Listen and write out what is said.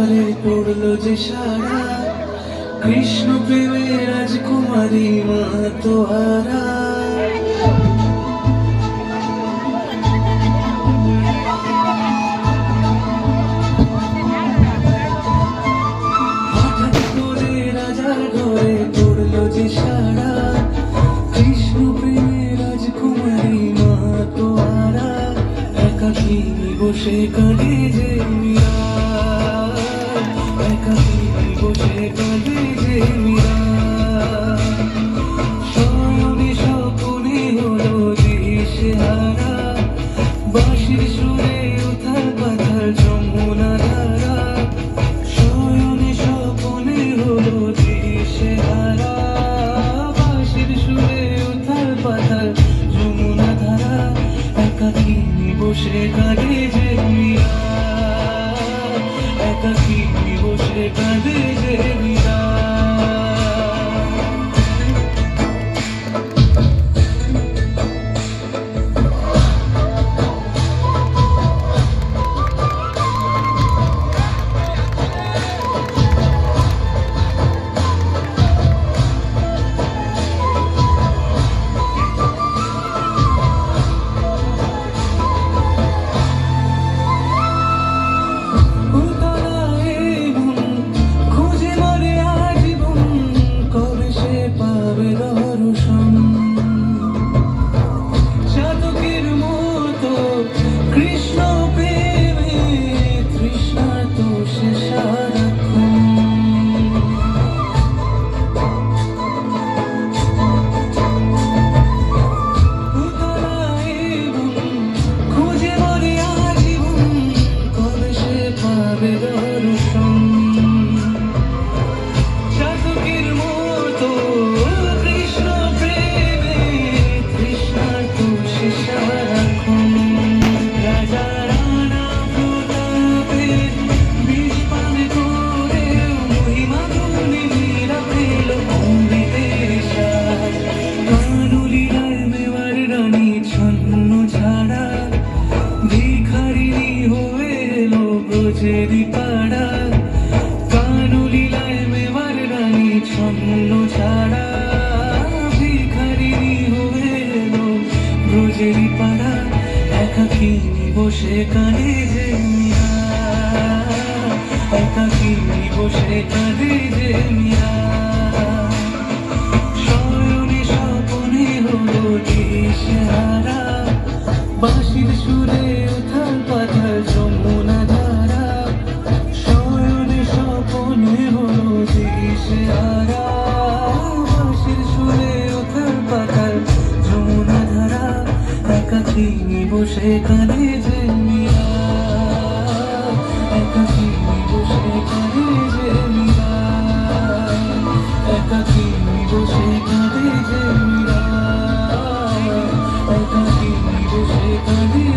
কালে পড়ল যে সারা কৃষ্ণ প্রেমে রাজকুমারী মা তোহারা সে কানে ছাড়া কানুলীলায় মেমার রানী ছন্ন ছাড়া, ভিখারিণী হয়ে এলো ব্রজেরি পাড়া একাকিনী বসে কানে যে মিয়া। একাকিনী বসে কানে যে মিয়া। শয়নে স্বপনে হলো কৃষ্ণা বসে কাঁদে যে মীরা একাকি বসে কাঁদে যে মীরা একাকি বসে কাঁদে যে মীরা একাকি বসে কাঁদে